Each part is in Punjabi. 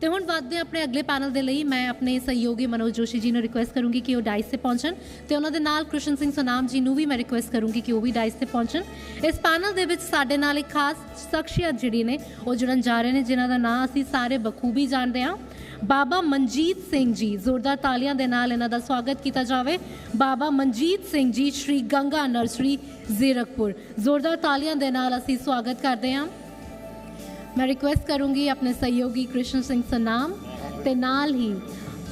ਤੇ ਹੁਣ ਵੱਧਦੇ ਹਾਂ ਆਪਣੇ ਅਗਲੇ ਪੈਨਲ ਦੇ ਲਈ। ਮੈਂ ਆਪਣੇ ਸਹਿਯੋਗੀ ਮਨੋਜ ਜੋਸ਼ੀ ਜੀ ਨੂੰ ਰਿਕੁਐਸਟ ਕਰੂੰਗੀ ਕਿ ਉਹ ਡਾਈਸ ਤੇ ਪਹੁੰਚਣ ਤੇ ਉਹਨਾਂ ਦੇ ਨਾਲ ਕ੍ਰਿਸ਼ਨ ਸਿੰਘ ਸੁਨਾਮ ਜੀ ਨੂੰ ਵੀ ਮੈਂ ਰਿਕੁਐਸਟ ਕਰੂੰਗੀ ਕਿ ਉਹ ਵੀ ਡਾਈਸ ਤੇ ਪਹੁੰਚਣ। ਇਸ ਪੈਨਲ ਦੇ ਵਿੱਚ ਸਾਡੇ ਨਾਲ ਇੱਕ ਖਾਸ ਸ਼ਖਸੀਅਤ ਜਿਹੜੀ ਨੇ, ਉਹ ਜੁੜਨ ਜਾ ਰਹੇ ਨੇ, ਜਿਨ੍ਹਾਂ ਦਾ ਨਾਂ ਅਸੀਂ ਸਾਰੇ ਬਖੂਬੀ ਜਾਣਦੇ ਹਾਂ। ਬਾਬਾ ਮਨਜੀਤ ਸਿੰਘ ਜੀ, ਜ਼ੋਰਦਾਰ ਤਾਲੀਆਂ ਦੇ ਨਾਲ ਇਹਨਾਂ ਦਾ ਸਵਾਗਤ ਕੀਤਾ ਜਾਵੇ। ਬਾਬਾ ਮਨਜੀਤ ਸਿੰਘ ਜੀ, ਸ਼੍ਰੀ ਗੰਗਾ ਨਰਸਰੀ, ਜ਼ੀਰਕਪੁਰ। ਜ਼ੋਰਦਾਰ ਤਾਲੀਆਂ ਦੇ ਨਾਲ ਅਸੀਂ ਸਵਾਗਤ ਕਰਦੇ ਹਾਂ। ਮੈਂ ਰਿਕੁਐਸਟ ਕਰੂੰਗੀ ਆਪਣੇ ਸਹਿਯੋਗੀ ਕ੍ਰਿਸ਼ਨ ਸਿੰਘ ਸਨਾਮ ਤੇ ਨਾਲ ਹੀ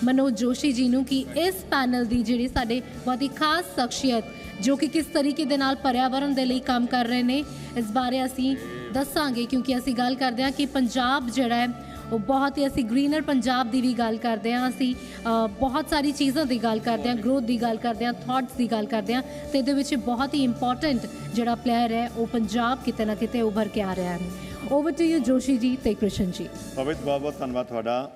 ਮਨੋਜ ਜੋਸ਼ੀ ਜੀ ਨੂੰ ਕਿ ਇਸ ਪੈਨਲ ਦੀ ਜਿਹੜੀ ਸਾਡੇ ਬਹੁਤ ਹੀ ਖਾਸ ਸ਼ਖਸੀਅਤ ਜੋ ਕਿ ਕਿਸ ਤਰੀਕੇ ਦੇ ਨਾਲ ਪਰਿਆਵਰਣ ਦੇ ਲਈ ਕੰਮ ਕਰ ਰਹੇ ਨੇ, ਇਸ ਬਾਰੇ ਅਸੀਂ ਦੱਸਾਂਗੇ ਕਿਉਂਕਿ ਅਸੀਂ ਗੱਲ ਕਰਦੇ ਹਾਂ ਕਿ ਪੰਜਾਬ ਜਿਹੜਾ ਹੈ, ਉਹ ਬਹੁਤ ਹੀ ਅਸੀਂ ਗ੍ਰੀਨਰ ਪੰਜਾਬ ਦੀ ਵੀ ਗੱਲ ਕਰਦੇ ਹਾਂ, ਅਸੀਂ ਬਹੁਤ ਸਾਰੀ ਚੀਜ਼ਾਂ ਦੀ ਗੱਲ ਕਰਦੇ ਹਾਂ ਗਰੋਥ ਦੀ ਗੱਲ ਕਰਦੇ ਹਾਂ ਥਾਟਸ ਦੀ ਗੱਲ ਕਰਦੇ ਹਾਂ ਤੇ ਇਹਦੇ ਵਿੱਚ ਬਹੁਤ ਹੀ ਇੰਪੋਰਟੈਂਟ ਜਿਹੜਾ ਪਲੇਅਰ ਹੈ, ਉਹ ਪੰਜਾਬ ਕਿਤੇ ਨਾ ਕਿਤੇ ਉੱਭਰ ਕੇ ਆ ਰਿਹਾ ਹੈ। ਓਵਰ ਟੂ ਯੂ ਜੋਸ਼ੀ ਜੀ ਤੇ ਕ੍ਰਿਸ਼ਨ ਜੀ ਪਵਿੱਤ ਬਹੁਤ ਬਹੁਤ ਧੰਨਵਾਦ ਤੁਹਾਡਾ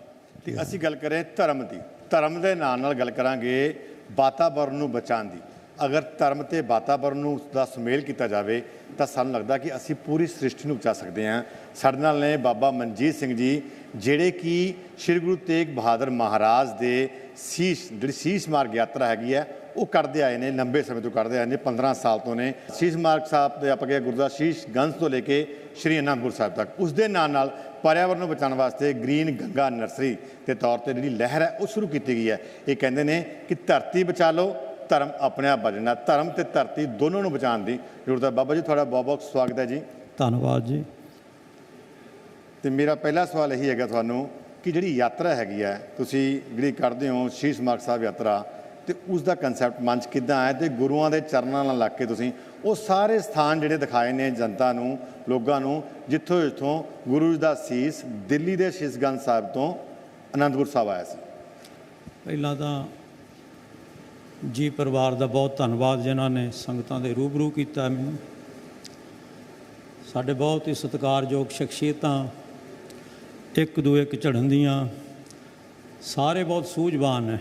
ਤੇ ਅਸੀਂ ਗੱਲ ਕਰੇ ਧਰਮ ਦੀ ਧਰਮ ਦੇ ਨਾਲ ਨਾਲ ਗੱਲ ਕਰਾਂਗੇ ਵਾਤਾਵਰਣ ਨੂੰ ਬਚਾਉਣ ਦੀ ਅਗਰ ਧਰਮ ਤੇ ਵਾਤਾਵਰਣ ਨੂੰ ਉਸ ਦਾ ਸੁਮੇਲ ਕੀਤਾ ਜਾਵੇ ਤਾਂ ਸਾਨੂੰ ਲੱਗਦਾ ਕਿ ਅਸੀਂ ਪੂਰੀ ਸ੍ਰਿਸ਼ਟੀ ਨੂੰ ਬਚਾ ਸਕਦੇ ਹਾਂ ਸਾਡੇ ਨਾਲ ਨੇ ਬਾਬਾ ਮਨਜੀਤ ਸਿੰਘ ਜੀ ਜਿਹੜੇ ਕਿ ਸ੍ਰੀ ਗੁਰੂ ਤੇਗ ਬਹਾਦਰ ਮਹਾਰਾਜ ਦੇ ਸੀਸ ਜਿਹੜੀ ਸੀਸ ਮਾਰਗ ਯਾਤਰਾ ਹੈਗੀ ਹੈ ਉਹ ਕਰਦੇ ਆਏ ਨੇ ਲੰਬੇ ਸਮੇਂ ਤੋਂ ਕਰਦੇ ਆਏ ਨੇ 15 ਸਾਲ ਤੋਂ ਨੇ। ਸੀਸ ਮਾਰਗ ਸਾਹਿਬ ਦੇ ਆਪਾਂ ਗਏ ਗੁਰਦੁਆਰਾ ਸ਼ੀਸ਼ ਗੰਜ ਤੋਂ ਲੈ ਕੇ ਸ਼੍ਰੀ ਅਨੰਦਪੁਰ ਸਾਹਿਬ ਤੱਕ। ਉਸ ਦੇ ਨਾਲ ਨਾਲ ਪਰਿਆਵਰਣ ਨੂੰ ਬਚਾਉਣ ਵਾਸਤੇ ਗ੍ਰੀਨ ਗੰਗਾ ਨਰਸਰੀ ਦੇ ਤੌਰ ਤੇ ਜਿਹੜੀ ਲਹਿਰ ਹੈ ਉਹ ਸ਼ੁਰੂ ਕੀਤੀ ਗਈ ਹੈ। ਇਹ ਕਹਿੰਦੇ ਨੇ ਕਿ ਧਰਤੀ ਬਚਾ ਲਓ ਧਰਮ ਆਪਣੇ ਆਪ ਬਚਣਾ ਧਰਮ ਤੇ ਧਰਤੀ ਦੋਨੋਂ ਨੂੰ ਬਚਾਉਣ ਦੀ ਜ਼ਰੂਰਤ ਹੈ। ਬਾਬਾ ਜੀ ਤੁਹਾਡਾ ਬਹੁਤ ਬਹੁਤ ਸਵਾਗਤ ਹੈ ਜੀ। ਧੰਨਵਾਦ ਜੀ। ਤੇ ਮੇਰਾ ਪਹਿਲਾ ਸਵਾਲ ਇਹੀ ਹੈਗਾ ਤੁਹਾਨੂੰ ਕਿ ਜਿਹੜੀ ਯਾਤਰਾ ਹੈਗੀ ਹੈ ਤੁਸੀਂ ਜਿਹੜੀ ਕਰਦੇ ਹੋ ਸ਼ੀਸ਼ ਮਾਰਗ ਸਾਹਿਬ ਯਾਤਰਾ ਤੇ ਉਸ ਦਾ ਕਨਸੈਪਟ ਮੰਚ ਕਿੱਦਾਂ ਆਇਆ ਤੇ ਗੁਰੂਆਂ ਦੇ ਚਰਨਾਂ ਨਾਲ ਲੱਗ ਕੇ ਤੁਸੀਂ ਉਹ ਸਾਰੇ ਸਥਾਨ ਜਿਹੜੇ ਦਿਖਾਏ ਨੇ ਜਨਤਾ ਨੂੰ, ਲੋਕਾਂ ਨੂੰ, ਜਿੱਥੋਂ ਜਿੱਥੋਂ ਗੁਰੂ ਜੀ ਦਾ ਸੀਸ ਦਿੱਲੀ ਦੇ ਸ਼ੀਸ਼ਗੰਜ ਸਾਹਿਬ ਤੋਂ ਅਨੰਦਪੁਰ ਸਾਹਿਬ ਆਇਆ ਸੀ। ਪਹਿਲਾਂ ਤਾਂ ਜੀ ਪਰਿਵਾਰ ਦਾ ਬਹੁਤ ਧੰਨਵਾਦ ਜਿਨ੍ਹਾਂ ਨੇ ਸੰਗਤਾਂ ਦੇ ਰੂਬਰੂ ਕੀਤਾ ਮੈਨੂੰ। ਸਾਡੇ ਬਹੁਤ ਹੀ ਸਤਿਕਾਰਯੋਗ ਸ਼ਖਸੀਅਤਾਂ ਇੱਕ ਦੂਏ ਇੱਕ ਝੜਨ ਦੀਆਂ ਸਾਰੇ ਬਹੁਤ ਸੂਝਵਾਨ ਨੇ।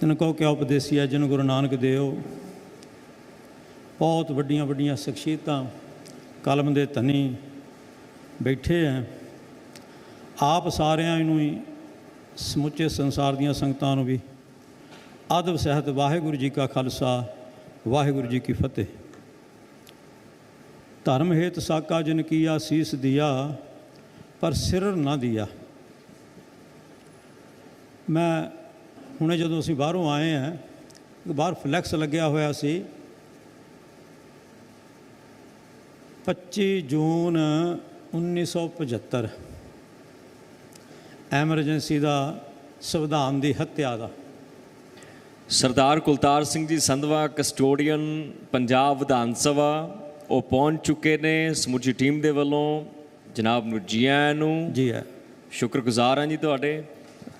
ਤਨ ਕੋ ਕਿਆ ਉਪਦੇਸੀ ਹੈ ਜਿਨ ਗੁਰੂ ਨਾਨਕ ਦੇਵ ਬਹੁਤ ਵੱਡੀਆਂ ਵੱਡੀਆਂ ਸ਼ਖਸੀਅਤਾਂ ਕਲਮ ਦੇ ਧਨੀ ਬੈਠੇ ਆ ਆਪ ਸਾਰਿਆਂ ਨੂੰ ਹੀ ਸਮੁੱਚੇ ਸੰਸਾਰ ਦੀਆਂ ਸੰਗਤਾਂ ਨੂੰ ਵੀ ਅਦਬ ਸਹਿਤ ਵਾਹਿਗੁਰੂ ਜੀ ਕਾ ਖਾਲਸਾ, ਵਾਹਿਗੁਰੂ ਜੀ ਕੀ ਫਤਿਹ। ਧਰਮ ਹੇਤ ਸਾਕਾ ਜਿਨ ਕੀਆ ਸੀਸ ਦਿਆ, ਪਰ ਸਿਰ ਨਾ ਦਿਆ। ਮੈਂ ਹੁਣੇ ਜਦੋਂ ਅਸੀਂ ਬਾਹਰੋਂ ਆਏ ਆ ਬਾਹਰ ਫਲੈਕਸ ਲੱਗਿਆ ਹੋਇਆ ਸੀ। 25 ਜੂਨ 1975 ਐਮਰਜੈਂਸੀ ਦਾ ਸੰਵਿਧਾਨ ਦੀ ਹੱਤਿਆ ਦਾ। ਸਰਦਾਰ ਕੁਲਤਾਰ ਸਿੰਘ ਜੀ ਸੰਧਵਾ ਕਸਟੋਡੀਅਨ ਪੰਜਾਬ ਵਿਧਾਨ ਸਭਾ ਉਹ ਪਹੁੰਚ ਚੁੱਕੇ ਨੇ। ਸਮੁੱਚੀ ਟੀਮ ਦੇ ਵੱਲੋਂ ਜਨਾਬ ਨੂੰ ਜੀ ਆਇਆਂ ਨੂੰ ਜੀ ਹੈ ਸ਼ੁਕਰਗੁਜ਼ਾਰ ਹਾਂ ਜੀ ਤੁਹਾਡੇ।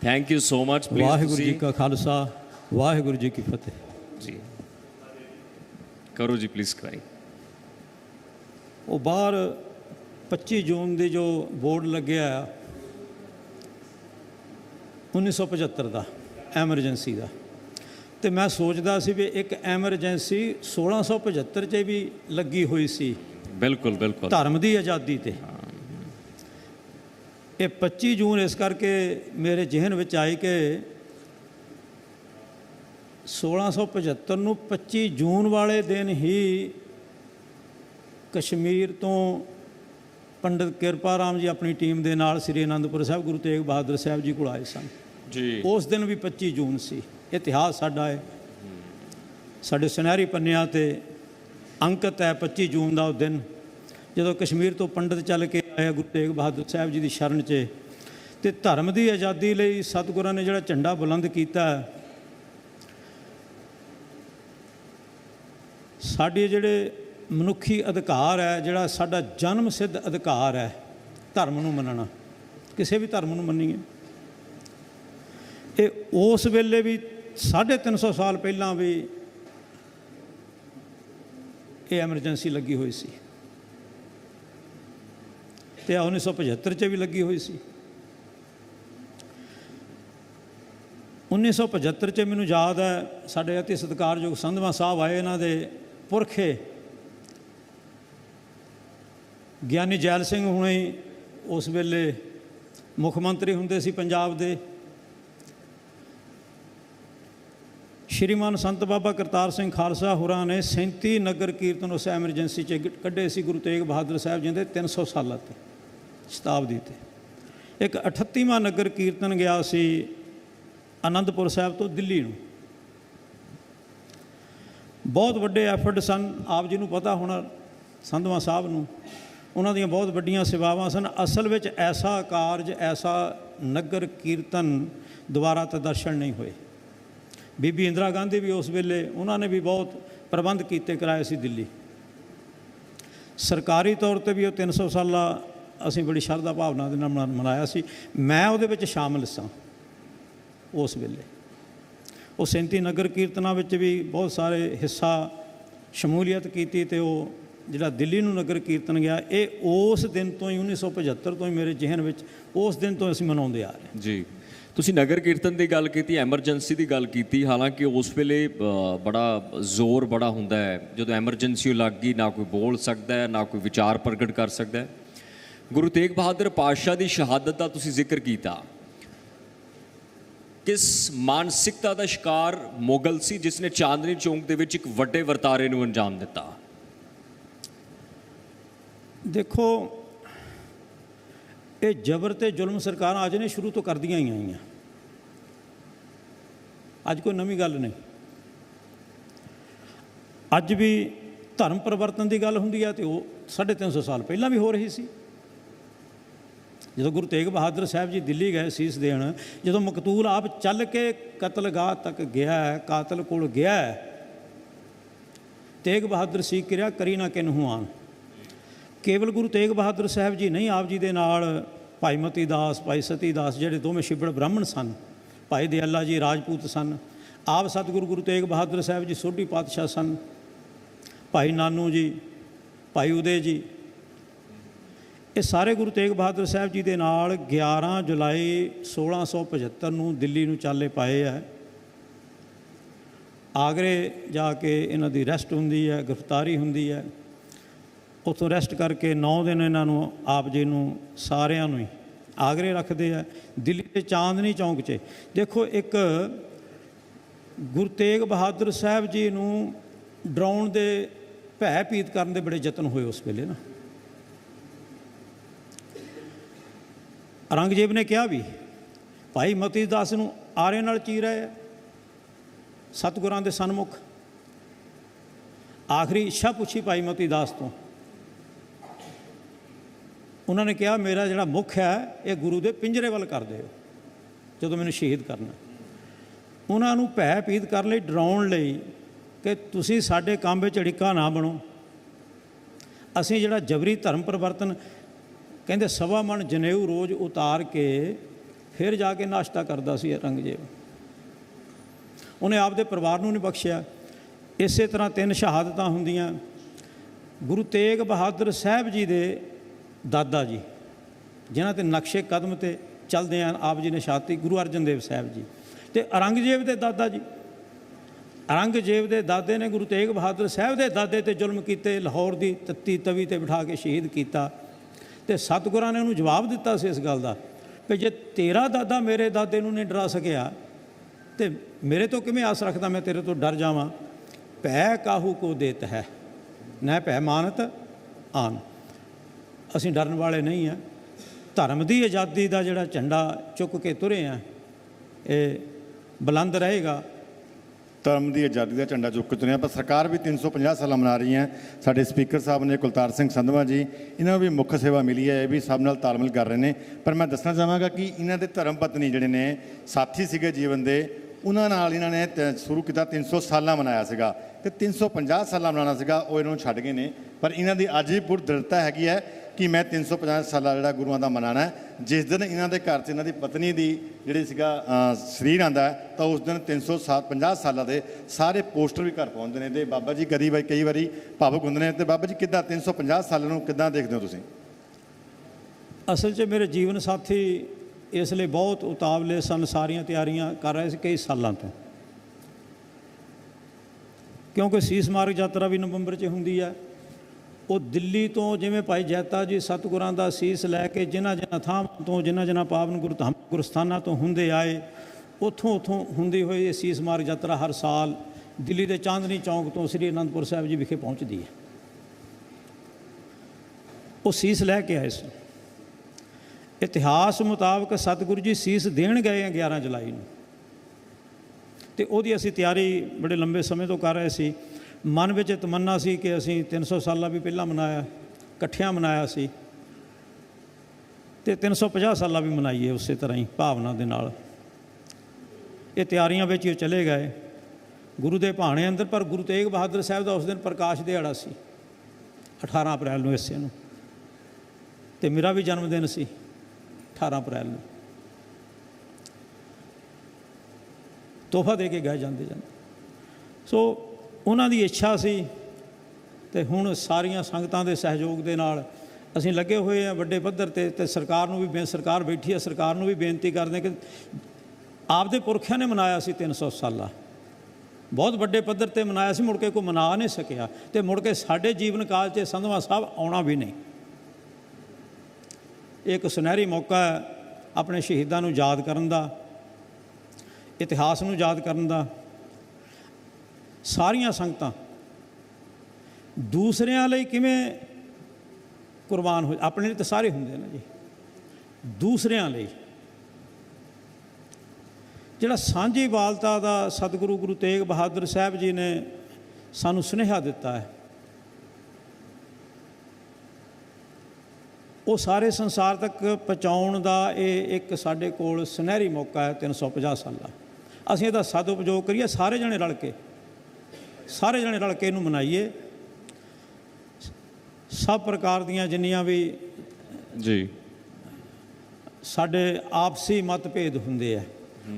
Thank you so much Waheguru ji ਕਾ ਖਾਲਸਾ ਵਾਹਿਗੁਰੂ ਜੀ ਕੀ ਫਤਿਹ ਜੀ ਕਰੋ ਜੀ ਪਲੀਜ਼ ਕਰਾਈ ਉਹ ਬਾਹਰ 25 ਜੂਨ ਦੇ ਜੋ ਬੋਰਡ ਲੱਗਿਆ ਆ 1975 ਦਾ ਐਮਰਜੈਂਸੀ ਦਾ ਤੇ ਮੈਂ ਸੋਚਦਾ ਸੀ ਵੀ ਇੱਕ ਐਮਰਜੈਂਸੀ 1675 'ਚ ਵੀ ਲੱਗੀ ਹੋਈ ਸੀ ਬਿਲਕੁਲ ਬਿਲਕੁਲ ਧਰਮ ਦੀ ਆਜ਼ਾਦੀ ਤੇ ਇਹ 25 ਜੂਨ ਇਸ ਕਰਕੇ ਮੇਰੇ ਜ਼ਿਹਨ ਵਿੱਚ ਆਈ ਕਿ 1675 ਨੂੰ 25 ਜੂਨ ਵਾਲੇ ਦਿਨ ਹੀ ਕਸ਼ਮੀਰ ਤੋਂ ਪੰਡਿਤ ਕਿਰਪਾ ਰਾਮ ਜੀ ਆਪਣੀ ਟੀਮ ਦੇ ਨਾਲ ਸ੍ਰੀ ਅਨੰਦਪੁਰ ਸਾਹਿਬ ਗੁਰੂ ਤੇਗ ਬਹਾਦਰ ਸਾਹਿਬ ਜੀ ਕੋਲ ਆਏ ਸਨ। ਜੀ। ਉਸ ਦਿਨ ਵੀ 25 ਜੂਨ ਸੀ। ਇਤਿਹਾਸ ਸਾਡਾ ਹੈ। ਸਾਡੇ ਸੁਨਹਿਰੀ ਪੰਨਿਆਂ ਤੇ ਅੰਕਿਤ ਹੈ 25 ਜੂਨ ਦਾ ਉਹ ਦਿਨ। ਜਦੋਂ ਕਸ਼ਮੀਰ ਤੋਂ ਪੰਡਿਤ ਚੱਲ ਕੇ ਆਇਆ ਗੁਰੂ ਤੇਗ ਬਹਾਦਰ ਸਾਹਿਬ ਜੀ ਦੀ ਸ਼ਰਨ 'ਚ। ਤੇ ਧਰਮ ਦੀ ਆਜ਼ਾਦੀ ਲਈ ਸਤਿਗੁਰਾਂ ਨੇ ਜਿਹੜਾ ਝੰਡਾ ਬੁਲੰਦ ਕੀਤਾ ਸਾਡੇ ਜਿਹੜੇ ਮਨੁੱਖੀ ਅਧਿਕਾਰ ਹੈ, ਜਿਹੜਾ ਸਾਡਾ ਜਨਮ ਸਿੱਧ ਅਧਿਕਾਰ ਹੈ, ਧਰਮ ਨੂੰ ਮੰਨਣਾ। ਕਿਸੇ ਵੀ ਧਰਮ ਨੂੰ ਮੰਨੀਏ। ਇਹ ਉਸ ਵੇਲੇ ਵੀ 350 ਸਾਲ ਪਹਿਲਾਂ ਵੀ ਇਹ ਐਮਰਜੈਂਸੀ ਲੱਗੀ ਹੋਈ ਸੀ। ਤੇ ਆਹ 1975 ਚ ਵੀ ਲੱਗੀ ਹੋਈ ਸੀ। 1975 ਚ ਮੈਨੂੰ ਯਾਦ ਹੈ, ਸਾਡੇ ਅਤੀ ਸਤਿਕਾਰਯੋਗ ਸੰਧਵਾ ਸਾਹਿਬ ਆਏ ਇਹਨਾਂ ਦੇ ਪੁਰਖੇ। ਗਿਆਨੀ ਜੈਲ ਸਿੰਘ ਹੁਣੇ ਉਸ ਵੇਲੇ ਮੁੱਖ ਮੰਤਰੀ ਹੁੰਦੇ ਸੀ ਪੰਜਾਬ ਦੇ। ਸ਼੍ਰੀਮਾਨ ਸੰਤ ਬਾਬਾ ਕਰਤਾਰ ਸਿੰਘ ਖਾਲਸਾ ਹੋਰਾਂ ਨੇ 37 ਨਗਰ ਕੀਰਤਨ ਉਸ ਐਮਰਜੈਂਸੀ 'ਚ ਕੱਢੇ ਸੀ, ਗੁਰੂ ਤੇਗ ਬਹਾਦਰ ਸਾਹਿਬ ਜੀ ਦੇ 300 ਸਾਲਾਂ ਤੇ। ਸ਼ਤਾਬਦੀ ਤੇ। ਇੱਕ 38ਵਾਂ ਨਗਰ ਕੀਰਤਨ ਗਿਆ ਸੀ ਆਨੰਦਪੁਰ ਸਾਹਿਬ ਤੋਂ ਦਿੱਲੀ ਨੂੰ। ਬਹੁਤ ਵੱਡੇ ਐਫਰਟ ਸਨ, ਆਪ ਜੀ ਨੂੰ ਪਤਾ ਹੋਣਾ ਸੰਧਵਾ ਸਾਹਿਬ ਨੂੰ। ਉਹਨਾਂ ਦੀਆਂ ਬਹੁਤ ਵੱਡੀਆਂ ਸੇਵਾਵਾਂ ਸਨ। ਅਸਲ ਵਿੱਚ ਐਸਾ ਕਾਰਜ, ਐਸਾ ਨਗਰ ਕੀਰਤਨ ਦੁਬਾਰਾ ਤਾਂ ਦਰਸ਼ਨ ਨਹੀਂ ਹੋਏ। ਬੀਬੀ ਇੰਦਰਾ ਗਾਂਧੀ ਵੀ ਉਸ ਵੇਲੇ ਉਹਨਾਂ ਨੇ ਵੀ ਬਹੁਤ ਪ੍ਰਬੰਧ ਕੀਤੇ ਕਰਾਏ ਸੀ ਦਿੱਲੀ। ਸਰਕਾਰੀ ਤੌਰ ਤੇ ਵੀ ਉਹ 300 ਸਾਲਾ ਅਸੀਂ ਬੜੀ ਸ਼ਰਧਾ ਭਾਵਨਾ ਦੇ ਨਾਲ ਮਨਾ- ਮਨਾਇਆ ਸੀ। ਮੈਂ ਉਹਦੇ ਵਿੱਚ ਸ਼ਾਮਲ ਸਾਂ, ਉਸ ਵੇਲੇ। ਉਹ 37 ਨਗਰ ਕੀਰਤਨਾਂ ਵਿੱਚ ਵੀ ਬਹੁਤ ਸਾਰੇ ਹਿੱਸਾ ਸ਼ਮੂਲੀਅਤ ਕੀਤੀ ਤੇ ਉਹ ਜਿਹੜਾ ਦਿੱਲੀ ਨੂੰ ਨਗਰ ਕੀਰਤਨ ਗਿਆ, ਇਹ ਉਸ ਦਿਨ ਤੋਂ ਹੀ 1975 ਤੋਂ ਹੀ ਮੇਰੇ ਜ਼ਿਹਨ ਵਿੱਚ ਉਸ ਦਿਨ ਤੋਂ ਅਸੀਂ ਮਨਾਉਂਦੇ ਆ ਰਹੇ ਜੀ। ਤੁਸੀਂ ਨਗਰ ਕੀਰਤਨ ਦੀ ਗੱਲ ਕੀਤੀ, ਐਮਰਜੈਂਸੀ ਦੀ ਗੱਲ ਕੀਤੀ, ਹਾਲਾਂਕਿ ਉਸ ਵੇਲੇ ਬੜਾ ਜ਼ੋਰ ਬੜਾ ਹੁੰਦਾ ਹੈ। ਜਦੋਂ ਐਮਰਜੈਂਸੀ ਲੱਗ ਗਈ, ਨਾ ਕੋਈ ਬੋਲ ਸਕਦਾ ਹੈ, ਨਾ ਕੋਈ ਵਿਚਾਰ ਪ੍ਰਗਟ ਕਰ ਸਕਦਾ ਹੈ। ਗੁਰੂ ਤੇਗ ਬਹਾਦਰ ਪਾਤਸ਼ਾਹ ਦੀ ਸ਼ਹਾਦਤ ਦਾ ਤੁਸੀਂ ਜ਼ਿਕਰ ਕੀਤਾ। ਕਿਸ ਮਾਨਸਿਕਤਾ ਦਾ ਸ਼ਿਕਾਰ ਮੁਗਲ ਸੀ ਜਿਸ ਨੇ ਚਾਂਦਨੀ ਚੌਂਕ ਦੇ ਵਿੱਚ ਇੱਕ ਵੱਡੇ ਵਰਤਾਰੇ ਨੂੰ ਅੰਜਾਮ ਦਿੱਤਾ। ਦੇਖੋ, ਇਹ ਜ਼ਬਰ ਤੇ ਜ਼ੁਲਮ ਸਰਕਾਰਾਂ ਅੱਜ ਨੇ ਸ਼ੁਰੂ ਤੋਂ ਕਰਦੀਆਂ ਹੀ ਆਈਆਂ। ਅੱਜ ਕੋਈ ਨਵੀਂ ਗੱਲ ਨਹੀਂ। ਅੱਜ ਵੀ ਧਰਮ ਪਰਿਵਰਤਨ ਦੀ ਗੱਲ ਹੁੰਦੀ ਹੈ ਤੇ ਉਹ 350 ਸਾਲ ਪਹਿਲਾਂ ਵੀ ਹੋ ਰਹੀ ਸੀ। ਜਦੋਂ ਗੁਰੂ ਤੇਗ ਬਹਾਦਰ ਸਾਹਿਬ ਜੀ ਦਿੱਲੀ ਗਏ ਸੀਸ ਦੇਣ ਜਦੋਂ ਮਕਤੂਲ ਆਪ ਚੱਲ ਕੇ ਕਤਲਗਾਹ ਤੱਕ ਗਿਆ ਹੈ, ਕਾਤਲ ਕੋਲ ਗਿਆ ਤੇਗ ਬਹਾਦਰ ਸੀ ਕਿਰਿਆ ਕਰੀ ਨਾ ਕਿਨਹੂ ਆਨ। ਕੇਵਲ ਗੁਰੂ ਤੇਗ ਬਹਾਦਰ ਸਾਹਿਬ ਜੀ ਨਹੀਂ ਆਪ ਜੀ ਦੇ ਨਾਲ ਭਾਈ ਮਤੀ ਦਾਸ ਭਾਈ ਸਤੀ ਦਾਸ ਜਿਹੜੇ ਦੋਵੇਂ ਛਿਬੜ ਬ੍ਰਾਹਮਣ ਸਨ ਭਾਈ ਦਿਆਲਾ ਜੀ ਰਾਜਪੂਤ ਸਨ ਆਪ ਸਤਿਗੁਰੂ ਗੁਰੂ ਤੇਗ ਬਹਾਦਰ ਸਾਹਿਬ ਜੀ ਸੋਢੀ ਪਾਤਸ਼ਾਹ ਸਨ ਭਾਈ ਨਾਨੂ ਜੀ ਭਾਈ ਉਦੇ ਜੀ ਇਹ ਸਾਰੇ ਗੁਰੂ ਤੇਗ ਬਹਾਦਰ ਸਾਹਿਬ ਜੀ ਦੇ ਨਾਲ 11 ਜੁਲਾਈ 1675 ਨੂੰ ਦਿੱਲੀ ਨੂੰ ਚਾਲੇ ਪਾਏ ਆ। ਆਗਰੇ ਜਾ ਕੇ ਇਹਨਾਂ ਦੀ ਰੈਸਟ ਹੁੰਦੀ ਹੈ, ਗ੍ਰਿਫਤਾਰੀ ਹੁੰਦੀ ਹੈ। ਉੱਥੋਂ ਰੈਸਟ ਕਰਕੇ 9 ਦਿਨ ਇਹਨਾਂ ਨੂੰ ਆਪ ਜੀ ਨੂੰ ਸਾਰਿਆਂ ਨੂੰ ਹੀ ਆਗਰੇ ਰੱਖਦੇ ਆ। ਦਿੱਲੀ ਦੇ ਚਾਂਦਨੀ ਚੌਂਕ 'ਚ। ਦੇਖੋ ਇੱਕ ਗੁਰੂ ਤੇਗ ਬਹਾਦਰ ਸਾਹਿਬ ਜੀ ਨੂੰ ਡਰਾਉਣ ਦੇ ਭੈ ਭੀਤ ਕਰਨ ਦੇ ਬੜੇ ਯਤਨ ਹੋਏ ਉਸ ਵੇਲੇ ਨਾ। ਔਰੰਗਜ਼ੇਬ ਨੇ ਕਿਹਾ ਵੀ, ਭਾਈ ਮਤੀ ਦਾਸ ਨੂੰ ਆਰੇ ਨਾਲ ਚੀ ਰਹੇ ਆ। ਸਤਿਗੁਰਾਂ ਦੇ ਸਨਮੁਖ। ਆਖਰੀ ਇੱਛਾ ਪੁੱਛੀ ਭਾਈ ਮਤੀ ਦਾਸ ਤੋਂ। ਉਹਨਾਂ ਨੇ ਕਿਹਾ, ਮੇਰਾ ਜਿਹੜਾ ਮੁੱਖ ਹੈ, ਇਹ ਗੁਰੂ ਦੇ ਪਿੰਜਰੇ ਵੱਲ ਕਰ ਦਿਓ, ਜਦੋਂ ਮੈਨੂੰ ਸ਼ਹੀਦ ਕਰਨਾ। ਉਹਨਾਂ ਨੂੰ ਭੈ ਭੀਤ ਕਰਨ ਲਈ, ਡਰਾਉਣ ਲਈ ਕਿ ਤੁਸੀਂ ਸਾਡੇ ਕੰਮ ਵਿੱਚ ਅੜਿੱਕਾ ਨਾ ਬਣੋ। ਅਸੀਂ ਜਿਹੜਾ ਜਬਰੀ ਧਰਮ ਪਰਿਵਰਤਨ ਕਹਿੰਦੇ ਸਵਾ ਮਣ ਜਨੇਊ ਰੋਜ਼ ਉਤਾਰ ਕੇ ਫਿਰ ਜਾ ਕੇ ਨਾਸ਼ਤਾ ਕਰਦਾ ਸੀ ਔਰੰਗਜ਼ੇਬ ਉਹਨੇ ਆਪਦੇ ਪਰਿਵਾਰ ਨੂੰ ਨਹੀਂ ਬਖਸ਼ਿਆ। ਇਸੇ ਤਰ੍ਹਾਂ ਤਿੰਨ ਸ਼ਹਾਦਤਾਂ ਹੁੰਦੀਆਂ। ਗੁਰੂ ਤੇਗ ਬਹਾਦਰ ਸਾਹਿਬ ਜੀ ਦੇ ਦਾਦਾ ਜੀ, ਜਿਨ੍ਹਾਂ ਤੇ ਨਕਸ਼ੇ ਕਦਮ ਤੇ ਚੱਲਦੇ ਹਨ, ਆਪ ਜੀ ਨੇ ਸ਼ਹਾਦਤੀ ਗੁਰੂ ਅਰਜਨ ਦੇਵ ਸਾਹਿਬ ਜੀ ਤੇ ਔਰੰਗਜ਼ੇਬ ਦੇ ਦਾਦਾ ਜੀ। ਔਰੰਗਜ਼ੇਬ ਦੇ ਦਾਦੇ ਨੇ ਗੁਰੂ ਤੇਗ ਬਹਾਦਰ ਸਾਹਿਬ ਦੇ ਦਾਦੇ ਤੇ ਜ਼ੁਲਮ ਕੀਤੇ, ਲਾਹੌਰ ਦੀ ਤੱਤੀ ਤਵੀ ਤੇ ਬਿਠਾ ਕੇ ਸ਼ਹੀਦ ਕੀਤਾ। ਤੇ ਸਤਿਗੁਰਾਂ ਨੇ ਉਹਨੂੰ ਜਵਾਬ ਦਿੱਤਾ ਸੀ ਇਸ ਗੱਲ ਦਾ ਕਿ ਜੇ ਤੇਰਾ ਦਾਦਾ ਮੇਰੇ ਦਾਦੇ ਨੂੰ ਨਹੀਂ ਡਰਾ ਸਕਿਆ ਤੇ ਮੇਰੇ ਤੋਂ ਕਿਵੇਂ ਆਸ ਰੱਖਦਾ ਮੈਂ ਤੇਰੇ ਤੋਂ ਡਰ ਜਾਵਾਂ? ਭੈ ਕਾਹੂ ਕੋ ਦੇਤ ਹੈ? ਨਾ ਭੈ ਮਾਨਤ ਆਨ। ਅਸੀਂ ਡਰਨ ਵਾਲੇ ਨਹੀਂ ਆ। ਧਰਮ ਦੀ ਆਜ਼ਾਦੀ ਦਾ ਜਿਹੜਾ ਝੰਡਾ ਚੁੱਕ ਕੇ ਤੁਰੇ ਆ, ਇਹ ਬੁਲੰਦ ਰਹੇਗਾ। ਧਰਮ ਦੀ ਆਜ਼ਾਦੀ ਦਾ ਝੰਡਾ ਚੁੱਕ ਚੁੱਕੇ ਹਾਂ ਪਰ ਸਰਕਾਰ ਵੀ 350 ਸਾਲਾਂ ਮਨਾ ਰਹੀ ਹੈ। ਸਾਡੇ ਸਪੀਕਰ ਸਾਹਿਬ ਨੇ ਕੁਲਤਾਰ ਸਿੰਘ ਸੰਧਵਾ ਜੀ, ਇਹਨਾਂ ਨੂੰ ਵੀ ਮੁੱਖ ਸੇਵਾ ਮਿਲੀ ਹੈ। ਇਹ ਵੀ ਸਭ ਨਾਲ ਤਾਲਮੇਲ ਕਰ ਰਹੇ ਨੇ। ਪਰ ਮੈਂ ਦੱਸਣਾ ਚਾਹਾਂਗਾ ਕਿ ਇਹਨਾਂ ਦੇ ਧਰਮ ਪਤਨੀ ਜਿਹੜੇ ਨੇ, ਸਾਥੀ ਸੀਗੇ ਜੀਵਨ ਦੇ, ਉਹਨਾਂ ਨਾਲ ਇਹਨਾਂ ਨੇ ਤ- ਸ਼ੁਰੂ ਕੀਤਾ 300 ਸਾਲਾਂ ਮਨਾਇਆ ਸੀਗਾ। ਤੇ 350 ਸਾਲਾਂ ਮਨਾਉਣਾ ਸੀਗਾ, ਉਹ ਇਹਨਾਂ ਨੂੰ ਛੱਡ ਗਏ ਨੇ। ਪਰ ਇਹਨਾਂ ਦੀ ਅੱਜ ਵੀ ਪੁਰ ਦ੍ਰਿੜਤਾ ਹੈਗੀ ਹੈ। ਕਿ ਮੈਂ 350 ਸਾਲਾ ਜਿਹੜਾ ਗੁਰੂਆਂ ਦਾ ਮਨਾਣਾ ਹੈ, ਜਿਸ ਦਿਨ ਇਹਨਾਂ ਦੇ ਘਰ 'ਚ ਇਹਨਾਂ ਦੀ ਪਤਨੀ ਦੀ ਜਿਹੜੀ ਸੀਗਾ ਸਰੀਰ ਆਂਦਾ ਤਾਂ ਉਸ ਦਿਨ 350 ਸਾਲਾਂ ਦੇ ਸਾਰੇ ਪੋਸਟਰ ਵੀ ਘਰ ਪਹੁੰਚਦੇ ਨੇ ਤੇ ਬਾਬਾ ਜੀ ਕਦੀ ਵਾਰੀ, ਕਈ ਵਾਰੀ ਭਾਵੁਕ ਹੁੰਦੇ ਨੇ ਤੇ ਬਾਬਾ ਜੀ ਕਿੱਦਾਂ 350 ਸਾਲਾਂ ਨੂੰ ਕਿੱਦਾਂ ਦੇਖਦੇ ਹੋ ਤੁਸੀਂ? ਅਸਲ 'ਚ ਮੇਰੇ ਜੀਵਨ ਸਾਥੀ ਇਸ ਲਈ ਬਹੁਤ ਉਤਾਵਲੇ ਸਨ, ਸਾਰੀਆਂ ਤਿਆਰੀਆਂ ਕਰ ਰਹੇ ਸੀ ਕਈ ਸਾਲਾਂ ਤੋਂ। ਕਿਉਂਕਿ ਸੀਸ ਮਾਰਗ ਯਾਤਰਾ ਵੀ ਨਵੰਬਰ 'ਚ ਹੁੰਦੀ ਹੈ ਉਹ ਦਿੱਲੀ ਤੋਂ ਜਿਵੇਂ ਭਾਈ ਜੈਤਾ ਜੀ ਸਤਿਗੁਰਾਂ ਦਾ ਸੀਸ ਲੈ ਕੇ ਜਿਨ੍ਹਾਂ ਜਿਨ੍ਹਾਂ ਥਾਵਾਂ ਤੋਂ, ਜਿਨ੍ਹਾਂ ਜਿਨ੍ਹਾਂ ਪਾਵਨ ਗੁਰਧਾਮ ਗੁਰਸਥਾਨਾਂ ਤੋਂ ਹੁੰਦੇ ਆਏ, ਉੱਥੋਂ ਉੱਥੋਂ ਹੁੰਦੀ ਹੋਈ ਇਹ ਸੀਸ ਮਾਰਗ ਯਾਤਰਾ ਹਰ ਸਾਲ ਦਿੱਲੀ ਦੇ ਚਾਂਦਨੀ ਚੌਂਕ ਤੋਂ ਸ੍ਰੀ ਅਨੰਦਪੁਰ ਸਾਹਿਬ ਜੀ ਵਿਖੇ ਪਹੁੰਚਦੀ ਹੈ। ਉਹ ਸੀਸ ਲੈ ਕੇ ਆਏ ਸੀ ਇਤਿਹਾਸ ਮੁਤਾਬਕ ਸਤਿਗੁਰੂ ਜੀ ਸੀਸ ਦੇਣ ਗਏ ਆ 11 ਜੁਲਾਈ ਨੂੰ। ਤੇ ਉਹਦੀ ਅਸੀਂ ਤਿਆਰੀ ਬੜੇ ਲੰਬੇ ਸਮੇਂ ਤੋਂ ਕਰ ਰਹੇ ਸੀ। ਮਨ ਵਿੱਚ ਤਮੰਨਾ ਸੀ ਕਿ ਅਸੀਂ 300 ਸਾਲਾਂ ਵੀ ਪਹਿਲਾਂ ਮਨਾਇਆ, ਇਕੱਠਿਆਂ ਮਨਾਇਆ ਸੀ। ਤੇ 350 ਸਾਲਾਂ ਵੀ ਮਨਾਈਏ ਉਸੇ ਤਰ੍ਹਾਂ ਹੀ ਭਾਵਨਾ ਦੇ ਨਾਲ। ਇਹ ਤਿਆਰੀਆਂ ਵਿੱਚ ਹੀ ਚਲੇ ਗਏ। ਗੁਰੂ ਦੇ ਭਾਣੇ ਅੰਦਰ, ਪਰ ਗੁਰੂ ਤੇਗ ਬਹਾਦਰ ਸਾਹਿਬ ਦਾ ਉਸ ਦਿਨ ਪ੍ਰਕਾਸ਼ ਦਿਹਾੜਾ ਸੀ 18 ਅਪ੍ਰੈਲ ਨੂੰ ਇਸੇ ਨੂੰ। ਤੇ ਮੇਰਾ ਵੀ ਜਨਮ ਦਿਨ ਸੀ 18 ਅਪ੍ਰੈਲ ਨੂੰ। ਤੋਹਫਾ ਦੇ ਕੇ ਗਏ ਜਾਂਦੇ ਜਾਂਦੇ ਸੋ ਉਹਨਾਂ ਦੀ ਇੱਛਾ ਸੀ ਤੇ ਹੁਣ ਸਾਰੀਆਂ ਸੰਗਤਾਂ ਦੇ ਸਹਿਯੋਗ ਦੇ ਨਾਲ ਅਸੀਂ ਲੱਗੇ ਹੋਏ ਆ ਵੱਡੇ ਪੱਧਰ ਤੇ ਤੇ ਸਰਕਾਰ ਨੂੰ ਵੀ ਬੇ- ਸਰਕਾਰ ਬੈਠੀ ਹੈ, ਸਰਕਾਰ ਨੂੰ ਵੀ ਬੇਨਤੀ ਕਰਦੇ ਕਿ ਆਪਦੇ ਪੁਰਖਿਆਂ ਨੇ ਮਨਾਇਆ ਸੀ 300 ਸਾਲਾ। ਬਹੁਤ ਵੱਡੇ ਪੱਧਰ ਤੇ ਮਨਾਇਆ ਸੀ, ਮੁੜ ਕੇ ਕੋਈ ਮਨਾ ਨਹੀਂ ਸਕਿਆ ਤੇ ਮੁੜ ਕੇ ਸਾਡੇ ਜੀਵਨ ਕਾਲ 'ਚ ਸੰਧਵਾ ਸਾਹਿਬ ਆਉਣਾ ਵੀ ਨਹੀਂ। ਇਹ ਇੱਕ ਸੁਨਹਿਰੀ ਮੌਕਾ ਹੈ ਆਪਣੇ ਸ਼ਹੀਦਾਂ ਨੂੰ ਯਾਦ ਕਰਨ ਦਾ, ਇਤਿਹਾਸ ਨੂੰ ਯਾਦ ਕਰਨ ਦਾ। ਸਾਰੀਆਂ ਸੰਗਤਾਂ। ਦੂਸਰਿਆਂ ਲਈ ਕਿਵੇਂ ਕੁਰਬਾਨ ਹੋ ਆਪਣੇ ਲਈ ਤਾਂ ਸਾਰੇ ਹੁੰਦੇ ਨੇ ਜੀ। ਦੂਸਰਿਆਂ ਲਈ। ਜਿਹੜਾ ਸਾਂਝੀ ਵਾਲਤਾ ਦਾ ਸਤਿਗੁਰੂ ਗੁਰੂ ਤੇਗ ਬਹਾਦਰ ਸਾਹਿਬ ਜੀ ਨੇ ਸਾਨੂੰ ਸੁਨੇਹਾ ਦਿੱਤਾ ਹੈ, ਉਹ ਸਾਰੇ ਸੰਸਾਰ ਤੱਕ ਪਹੁੰਚਾਉਣ ਦਾ ਇਹ ਇੱਕ ਸਾਡੇ ਕੋਲ ਸੁਨਹਿਰੀ ਮੌਕਾ ਹੈ 350 ਦਾ। ਅਸੀਂ ਇਹਦਾ ਸਦਉਪਯੋਗ ਕਰੀਏ, ਸਾਰੇ ਜਣੇ ਰਲ ਕੇ। ਸਾਰੇ ਜਣੇ ਰਲ ਕੇ ਇਹਨੂੰ ਮਨਾਈਏ। ਸਭ ਪ੍ਰਕਾਰ ਦੀਆਂ ਜਿੰਨੀਆਂ ਵੀ ਜੀ। ਸਾਡੇ ਆਪਸੀ ਮਤਭੇਦ ਹੁੰਦੇ ਆ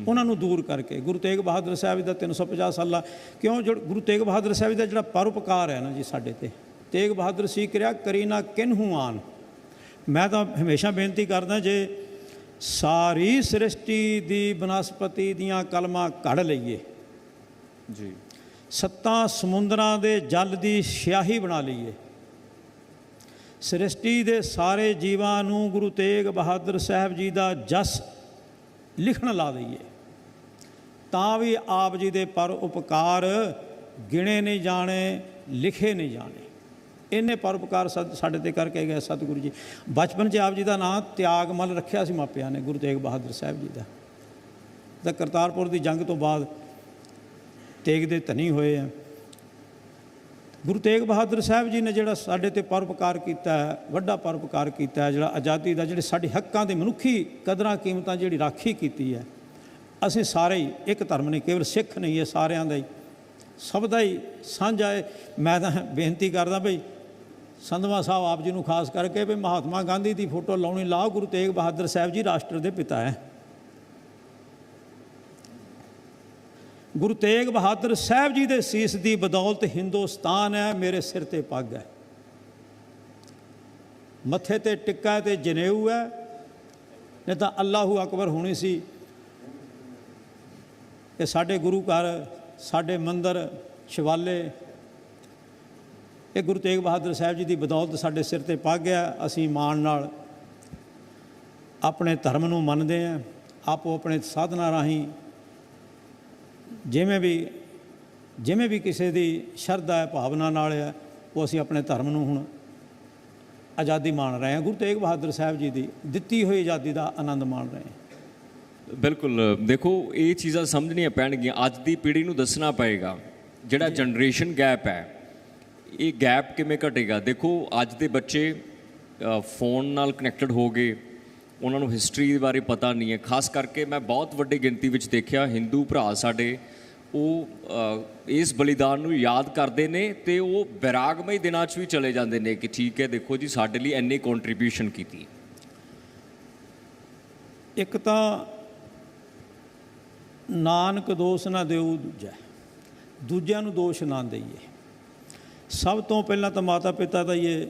ਉਹਨਾਂ ਨੂੰ ਦੂਰ ਕਰਕੇ। ਗੁਰੂ ਤੇਗ ਬਹਾਦਰ ਸਾਹਿਬ ਦਾ 350 ਸਾਲਾ ਕਿਉਂ ਜੋ ਗੁਰੂ ਤੇਗ ਬਹਾਦਰ ਸਾਹਿਬ ਦਾ ਜਿਹੜਾ ਪਰਉਪਕਾਰ ਹੈ ਨਾ ਜੀ ਸਾਡੇ ਤੇ ਤੇਗ ਬਹਾਦਰ ਸੀ ਕਿਰਿਆ ਕਰੀਨਾ ਕਿਨਹੂ ਆਨ। ਮੈਂ ਤਾਂ ਹਮੇਸ਼ਾ ਬੇਨਤੀ ਕਰਦਾ ਜੇ ਸਾਰੀ ਸ੍ਰਿਸ਼ਟੀ ਦੀ ਬਨਸਪਤੀ ਦੀਆਂ ਕਲਮਾਂ ਘੜ ਲਈਏ। ਜੀ। ਸੱਤਾਂ ਸਮੁੰਦਰਾਂ ਦੇ ਜਲ ਦੀ ਸਿਆਹੀ ਬਣਾ ਲਈਏ। ਸ੍ਰਿਸ਼ਟੀ ਦੇ ਸਾਰੇ ਜੀਵਾਂ ਨੂੰ ਗੁਰੂ ਤੇਗ ਬਹਾਦਰ ਸਾਹਿਬ ਜੀ ਦਾ ਜਸ ਲਿਖਣ ਲਾ ਦਈਏ। ਤਾਂ ਵੀ ਆਪ ਜੀ ਦੇ ਪਰ ਉਪਕਾਰ ਗਿਣੇ ਨਹੀਂ ਜਾਣੇ, ਲਿਖੇ ਨਹੀਂ ਜਾਣੇ। ਇੰਨੇ ਪਰਉਪਕਾਰ ਸਦ- ਸਾਡੇ ਤੇ ਕਰਕੇ ਗਏ ਸਤਿਗੁਰੂ ਜੀ। ਬਚਪਨ 'ਚ ਆਪ ਜੀ ਦਾ ਨਾਮ ਤਿਆਗਮਲ ਰੱਖਿਆ ਸੀ ਮਾਪਿਆਂ ਨੇ ਗੁਰੂ ਤੇਗ ਬਹਾਦਰ ਸਾਹਿਬ ਜੀ ਦਾ। ਤਾਂ ਕਰਤਾਰਪੁਰ ਦੀ ਜੰਗ ਤੋਂ ਬਾਅਦ ਤੇਗ ਦੇ ਧਨੀ ਹੋਏ ਆ। ਗੁਰੂ ਤੇਗ ਬਹਾਦਰ ਸਾਹਿਬ ਜੀ ਨੇ ਜਿਹੜਾ ਸਾਡੇ ਤੇ ਪਰਉਪਕਾਰ ਕੀਤਾ ਹੈ, ਵੱਡਾ ਪਰਉਪਕਾਰ ਕੀਤਾ ਹੈ, ਜਿਹੜਾ ਆਜ਼ਾਦੀ ਦਾ ਜਿਹੜੇ ਸਾਡੇ ਹੱਕਾਂ ਦੇ ਮਨੁੱਖੀ ਕਦਰਾਂ ਕੀਮਤਾਂ ਜਿਹੜੀ ਰਾਖੀ ਕੀਤੀ ਹੈ, ਅਸੀਂ ਸਾਰੇ ਹੀ ਇੱਕ ਧਰਮ ਨਹੀਂ, ਕੇਵਲ ਸਿੱਖ ਨਹੀਂ ਹੈ ਸਾਰਿਆਂ ਦਾ ਹੀ। ਸਭ ਦਾ ਹੀ ਸਾਂਝਾ ਹੈ। ਮੈਂ ਤਾਂ ਬੇਨਤੀ ਕਰਦਾ ਭਈ ਸੰਧਵਾ ਸਾਹਿਬ ਆਪ ਜੀ ਨੂੰ ਖਾਸ ਕਰਕੇ ਵੀ ਮਹਾਤਮਾ ਗਾਂਧੀ ਦੀ ਫੋਟੋ ਲਾਉਣੀ, ਲਾਓ ਗੁਰੂ ਤੇਗ ਬਹਾਦਰ ਸਾਹਿਬ ਜੀ, ਰਾਸ਼ਟਰ ਦੇ ਪਿਤਾ ਹੈ। ਗੁਰੂ ਤੇਗ ਬਹਾਦਰ ਸਾਹਿਬ ਜੀ ਦੇ ਸੀਸ ਦੀ ਬਦੌਲਤ ਹਿੰਦੁਸਤਾਨ ਹੈ, ਮੇਰੇ ਸਿਰ ਤੇ ਪੱਗ ਹੈ। ਮੱਥੇ ਤੇ ਟਿੱਕਾ ਹੈ ਤੇ ਜਨੇਊ ਹੈ। ਨਹੀਂ ਤਾਂ ਅੱਲਾਹੂ ਅਕਬਰ ਹੋਣੀ ਸੀ। ਇਹ ਸਾਡੇ ਗੁਰੂ ਘਰ, ਸਾਡੇ ਮੰਦਰ, ਸ਼ਿਵਾਲੇ, ਇਹ ਗੁਰੂ ਤੇਗ ਬਹਾਦਰ ਸਾਹਿਬ ਜੀ ਦੀ ਬਦੌਲਤ ਸਾਡੇ ਸਿਰ ਤੇ ਪੱਗ ਹੈ। ਅਸੀਂ ਮਾਣ ਨਾਲ ਆਪਣੇ ਧਰਮ ਨੂੰ ਮੰਨਦੇ ਹਾਂ। ਆਪੋ ਆਪਣੇ ਸਾਧਨਾ ਰਾਹੀਂ ਜਿਵੇਂ ਵੀ ਜਿਵੇਂ ਵੀ ਕਿਸੇ ਦੀ ਸ਼ਰਧਾ ਹੈ, ਭਾਵਨਾ ਨਾਲ ਹੈ, ਉਹ ਅਸੀਂ ਆਪਣੇ ਧਰਮ ਨੂੰ ਹੁਣ ਆਜ਼ਾਦੀ ਮਾਣ ਰਹੇ ਹਾਂ। ਗੁਰੂ ਤੇਗ ਬਹਾਦਰ ਸਾਹਿਬ ਜੀ ਦੀ ਦਿੱਤੀ ਹੋਈ ਆਜ਼ਾਦੀ ਦਾ ਆਨੰਦ ਮਾਣ ਰਹੇ ਹਾਂ। ਬਿਲਕੁਲ। ਦੇਖੋ, ਇਹ ਚੀਜ਼ਾਂ ਸਮਝਣੀਆਂ ਪੈਣਗੀਆਂ। ਅੱਜ ਦੀ ਪੀੜ੍ਹੀ ਨੂੰ ਦੱਸਣਾ ਪਏਗਾ, ਜਿਹੜਾ ਜਨਰੇਸ਼ਨ ਗੈਪ ਹੈ, ਇਹ ਗੈਪ ਕਿਵੇਂ ਘਟੇਗਾ? ਦੇਖੋ, ਅੱਜ ਦੇ ਬੱਚੇ ਫੋਨ ਨਾਲ ਕਨੈਕਟਡ ਹੋ ਗਏ ਉਹਨਾਂ ਨੂੰ ਹਿਸਟਰੀ ਬਾਰੇ ਪਤਾ ਨਹੀਂ ਹੈ। ਖਾਸ ਕਰਕੇ ਮੈਂ ਬਹੁਤ ਵੱਡੀ ਗਿਣਤੀ ਵਿੱਚ ਦੇਖਿਆ, ਹਿੰਦੂ ਭਰਾ ਸਾਡੇ, ਉਹ ਇਸ ਬਲੀਦਾਨ ਨੂੰ ਯਾਦ ਕਰਦੇ ਨੇ ਤੇ ਉਹ ਬੈਰਾਗਮਈ ਦਿਨਾਂ 'ਚ ਵੀ ਚਲੇ ਜਾਂਦੇ ਨੇ ਕਿ ਠੀਕ ਹੈ, ਦੇਖੋ ਜੀ, ਸਾਡੇ ਲਈ ਇੰਨੀ ਕੰਟਰੀਬਿਊਸ਼ਨ ਕੀਤੀ। ਇੱਕ ਤਾਂ ਨਾਨਕ ਦੋਸ਼ ਨਾ ਦਿਓ ਦੂਜਾ। ਦੂਜਿਆਂ ਨੂੰ ਦੋਸ਼ ਨਾ ਦਈਏ। ਸਭ ਤੋਂ ਪਹਿਲਾਂ ਤਾਂ ਮਾਤਾ ਪਿਤਾ ਦਾ ਹੀ ਇਹ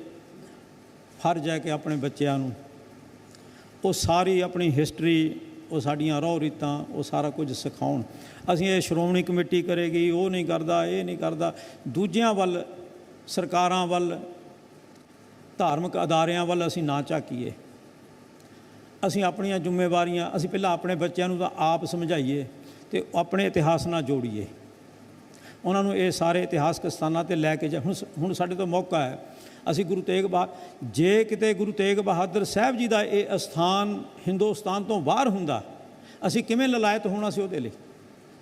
ਫਰਜ਼ ਹੈ ਕਿ ਆਪਣੇ ਬੱਚਿਆਂ ਨੂੰ ਉਹ ਸਾਰੀ ਆਪਣੀ ਹਿਸਟਰੀ ਉਹ ਸਾਡੀਆਂ ਰਹੁ ਰੀਤਾਂ, ਉਹ ਸਾਰਾ ਕੁਝ ਸਿਖਾਉਣ। ਅਸੀਂ ਇਹ ਸ਼੍ਰੋਮਣੀ ਕਮੇਟੀ ਕਰੇਗੀ, ਉਹ ਨਹੀਂ ਕਰਦਾ, ਇਹ ਨਹੀਂ ਕਰਦਾ। ਦੂਜਿਆਂ ਵੱਲ, ਸਰਕਾਰਾਂ ਵੱਲ, ਧਾਰਮਿਕ ਅਦਾਰਿਆਂ ਵੱਲ ਅਸੀਂ ਨਾ ਝਾਕੀਏ। ਅਸੀਂ ਆਪਣੀਆਂ ਜ਼ਿੰਮੇਵਾਰੀਆਂ, ਅਸੀਂ ਪਹਿਲਾਂ ਆਪਣੇ ਬੱਚਿਆਂ ਨੂੰ ਤਾਂ ਆਪ ਸਮਝਾਈਏ ਤੇ ਆਪਣੇ ਇਤਿਹਾਸ ਨਾਲ ਜੋੜੀਏ। ਉਹਨਾਂ ਨੂੰ ਇਹ ਸਾਰੇ ਇਤਿਹਾਸਕ ਸਥਾਨਾਂ ਤੇ ਲੈ ਕੇ ਜਾ ਹੁਣ ਸ- ਹੁਣ ਸਾਡੇ ਤੋਂ ਮੌਕਾ ਹੈ। ਅਸੀਂ ਗੁਰੂ ਤੇਗ ਬਹਾ ਜੇ ਕਿਤੇ ਗੁਰੂ ਤੇਗ ਬਹਾਦਰ ਸਾਹਿਬ ਜੀ ਦਾ ਇਹ ਅਸਥਾਨ ਹਿੰਦੁਸਤਾਨ ਤੋਂ ਬਾਹਰ ਹੁੰਦਾ, ਅਸੀਂ ਕਿਵੇਂ ਲਲਾਇਤ ਹੋਣਾ ਸੀ ਉਹਦੇ ਲਈ?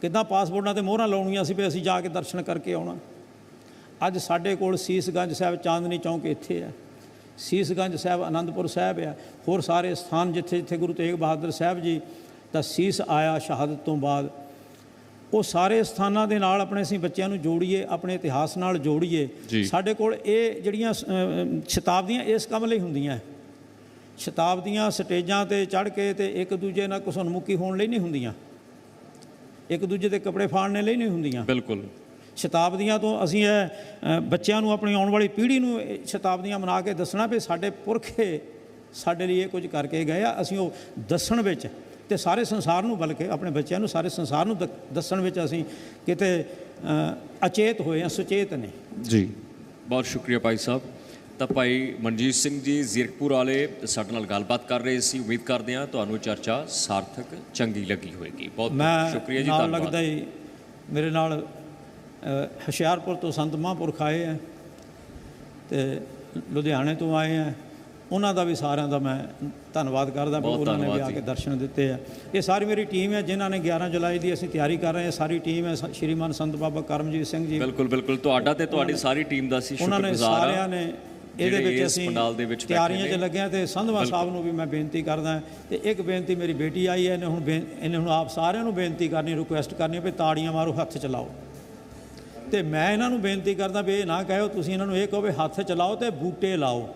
ਕਿੱਦਾਂ ਪਾਸਪੋਰਟਾਂ ਤੇ ਮੋਹਰਾਂ ਲਾਉਣੀਆਂ ਸੀ ਵੀ ਅਸੀਂ ਜਾ ਕੇ ਦਰਸ਼ਨ ਕਰਕੇ ਆਉਣਾ? ਅੱਜ ਸਾਡੇ ਕੋਲ ਸੀਸਗੰਜ ਸਾਹਿਬ ਚਾਂਦਨੀ ਚੌਂਕ ਇੱਥੇ ਹੈ। ਸੀਸਗੰਜ ਸਾਹਿਬ ਆਨੰਦਪੁਰ ਸਾਹਿਬ ਆ ਹੋਰ ਸਾਰੇ ਸਥਾਨ ਜਿੱਥੇ ਜਿੱਥੇ ਗੁਰੂ ਤੇਗ ਬਹਾਦਰ ਸਾਹਿਬ ਜੀ ਦਾ ਸੀਸ ਆਇਆ ਸ਼ਹਾਦਤ ਤੋਂ ਬਾਅਦ ਉਹ ਸਾਰੇ ਸਥਾਨਾਂ ਦੇ ਨਾਲ ਆਪਣੇ ਅਸੀਂ ਬੱਚਿਆਂ ਨੂੰ ਜੋੜੀਏ ਆਪਣੇ ਇਤਿਹਾਸ ਨਾਲ ਜੋੜੀਏ। ਸਾਡੇ ਕੋਲ ਇਹ ਜਿਹੜੀਆਂ ਸ਼ਤਾਬਦੀਆਂ ਇਸ ਕੰਮ ਲਈ ਹੁੰਦੀਆਂ। ਸ਼ਤਾਬਦੀਆਂ ਸਟੇਜਾਂ ਤੇ ਚੜ੍ਹ ਕੇ ਤੇ ਇੱਕ ਦੂਜੇ ਨਾਲ ਕੁਸਨਮੁਖੀ ਹੋਣ ਲਈ ਨਹੀਂ ਹੁੰਦੀਆਂ। ਇੱਕ ਦੂਜੇ ਦੇ ਕੱਪੜੇ ਫਾੜਨੇ ਲਈ ਨਹੀਂ ਹੁੰਦੀਆਂ। ਬਿਲਕੁਲ। ਸ਼ਤਾਬਦੀਆਂ ਤੋਂ ਅਸੀਂ ਇਹ ਬੱਚਿਆਂ ਨੂੰ ਆਪਣੀ ਆਉਣ ਵਾਲੀ ਪੀੜ੍ਹੀ ਨੂੰ ਸ਼ਤਾਬਦੀਆਂ ਮਨਾ ਕੇ ਦੱਸਣਾ ਵੀ ਸਾਡੇ ਪੁਰਖੇ ਸਾਡੇ ਲਈ ਇਹ ਕੁਝ ਕਰਕੇ ਗਏ ਆ। ਅਸੀਂ ਉਹ ਦੱਸਣ ਵਿੱਚ ਤੇ ਸਾਰੇ ਸੰਸਾਰ ਨੂੰ ਬਲਕਿ ਆਪਣੇ ਬੱਚਿਆਂ ਨੂੰ ਸਾਰੇ ਸੰਸਾਰ ਨੂੰ ਦੱਸਣ ਵਿੱਚ ਅਸੀਂ ਕਿਤੇ ਅ, ਅਚੇਤ ਹੋਏ ਆ ਸੁਚੇਤ ਨੇ। ਜੀ। ਬਹੁਤ ਸ਼ੁਕਰੀਆ ਭਾਈ ਸਾਹਿਬ। ਤਾਂ ਭਾਈ ਮਨਜੀਤ ਸਿੰਘ ਜੀ ਜ਼ੀਰਕਪੁਰ ਵਾਲੇ ਸਾਡੇ ਨਾਲ ਗੱਲਬਾਤ ਕਰ ਰਹੇ ਸੀ। ਉਮੀਦ ਕਰਦੇ ਹਾਂ ਤੁਹਾਨੂੰ ਚਰਚਾ ਸਾਰਥਕ ਚੰਗੀ ਲੱਗੀ ਹੋਵੇਗੀ। ਬਹੁਤ ਮੈਂ ਬਹੁਤ ਸ਼ੁਕਰੀਆ ਜੀ ਧੰਨਵਾਦ। ਲੱਗਦਾ ਹੀ ਮੇਰੇ ਨਾਲ ਹੁਸ਼ਿਆਰਪੁਰ ਤੋਂ ਸੰਤ ਮਹਾਂਪੁਰਖ ਆਏ ਆ ਤੇ ਲੁਧਿਆਣੇ ਤੋਂ ਆਏ ਆ। ਉਹਨਾਂ ਦਾ ਵੀ ਸਾਰਿਆਂ ਦਾ ਮੈਂ ਧੰਨਵਾਦ ਕਰਦਾ ਬਹੁਤ ਉਹਨਾਂ ਨੇ ਵੀ ਆ ਕੇ। ਦਰਸ਼ਨ ਦਿੱਤੇ ਆ। ਇਹ ਸਾਰੀ ਮੇਰੀ ਟੀਮ ਹੈ ਜਿਨ੍ਹਾਂ ਨੇ 11 ਜੁਲਾਈ ਦੀ ਅਸੀਂ ਤਿਆਰੀ ਕਰ ਰਹੇ ਹਾਂ। ਸਾਰੀ ਟੀਮ ਹੈ ਸ਼੍ਰੀਮਾਨ ਸੰਤ ਬਾਬਾ ਕਰਮਜੀਤ ਸਿੰਘ ਜੀ। ਬਿਲਕੁਲ ਬਿਲਕੁਲ। ਤੁਹਾਡਾ ਤੇ ਤੁਹਾਡੀ ਸਾਰੀ ਟੀਮ ਦਾ ਸੀ ਉਹਨਾਂ ਨੇ ਸ਼ੁਕਰਗੁਜ਼ਾਰ ਸਾਰਿਆਂ ਹਾਂ ਨੇ ਇਹਦੇ ਵਿੱਚ ਅਸੀਂ ਪੰਡਾਲ ਦੇ ਵਿੱਚ ਬੈਠੇ ਤਿਆਰੀਆਂ 'ਚ। ਲੱਗੇ ਹਾਂ ਤੇ ਸੰਧਵਾ ਸਾਹਿਬ ਨੂੰ ਵੀ ਮੈਂ ਬੇਨਤੀ ਕਰਦਾ ਤੇ ਇੱਕ ਬੇਨਤੀ ਮੇਰੀ ਬੇਟੀ ਆਈ ਹੈ ਇਹਨੇ ਹੁਣ ਇਹਨੇ ਹੁਣ ਆਪ ਸਾਰਿਆਂ ਨੂੰ ਬੇਨਤੀ ਕਰਨੀ ਰਿਕੁਐਸਟ ਕਰਨੀ ਵੀ ਤਾੜੀਆਂ ਮਾਰੋ ਹੱਥ ਚਲਾਓ। ਤੇ ਮੈਂ ਇਹਨਾਂ ਨੂੰ ਬੇਨਤੀ ਕਰਦਾ ਵੀ ਇਹ ਨਾ ਕਹਿਓ ਤੁਸੀਂ ਇਹਨਾਂ ਨੂੰ ਇਹ ਕਹੋ ਵੀ ਹੱਥ ਚਲਾਓ ਤੇ ਬੂਟੇ ਲਾਓ।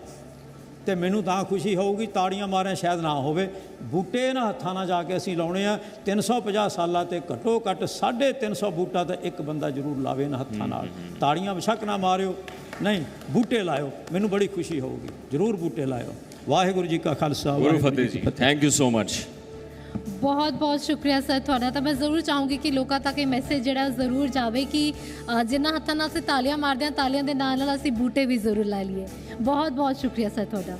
ਤੇ ਮੈਨੂੰ ਤਾਂ ਖੁਸ਼ੀ ਹੋਊਗੀ ਤਾੜੀਆਂ ਮਾਰਿਆ ਸ਼ਾਇਦ ਨਾ ਹੋਵੇ। ਬੂਟੇ ਇਹਨਾਂ ਹੱਥਾਂ ਨਾਲ ਜਾ ਕੇ ਅਸੀਂ ਲਾਉਣੇ ਆ। 350 ਸਾਲਾਂ ਤੇ ਘੱਟੋ ਘੱਟ 350 ਬੂਟਾ ਤਾਂ ਇੱਕ ਬੰਦਾ ਜ਼ਰੂਰ ਲਾਵੇ ਇਹਨਾਂ ਹੱਥਾਂ ਨਾਲ। ਤਾੜੀਆਂ ਬਸ਼ੱਕ ਨਾ ਮਾਰਿਓ। ਨਹੀਂ ਬੂਟੇ ਲਾਇਓ। ਮੈਨੂੰ ਬੜੀ ਖੁਸ਼ੀ ਹੋਊਗੀ। ਜ਼ਰੂਰ ਬੂਟੇ ਲਾਇਓ। ਵਾਹਿਗੁਰੂ ਜੀ ਕਾ ਖਾਲਸਾ ਗੁਰੂ ਵਾਹਿਗੁਰੂ ਫਤਿਹ ਕੀ ਜੀ ਥੈਂਕ ਯੂ ਸੋ ਮਚ ਬਹੁਤ ਬਹੁਤ ਸ਼ੁਕਰੀਆ ਸਰ ਤੁਹਾਡਾ ਤਾਂ ਮੈਂ ਜ਼ਰੂਰ ਚਾਹੂੰਗੀ ਕਿ ਲੋਕਾਂ ਤੱਕ ਇਹ ਮੈਸੇਜ ਜਿਹੜਾ ਉਹ ਜ਼ਰੂਰ ਜਾਵੇ ਕਿ ਅ, ਜਿਨ੍ਹਾਂ ਹੱਥਾਂ ਨਾਲ ਅਸੀਂ ਤਾਲੀਆਂ ਮਾਰਦੇ ਹਾਂ ਤਾਲੀਆਂ ਦੇ ਨਾਲ ਨਾਲ ਅਸੀਂ ਬੂਟੇ ਵੀ ਜ਼ਰੂਰ ਲਾ ਲਈਏ ਬਹੁਤ ਬਹੁਤ ਸ਼ੁਕਰੀਆ ਸਰ ਤੁਹਾਡਾ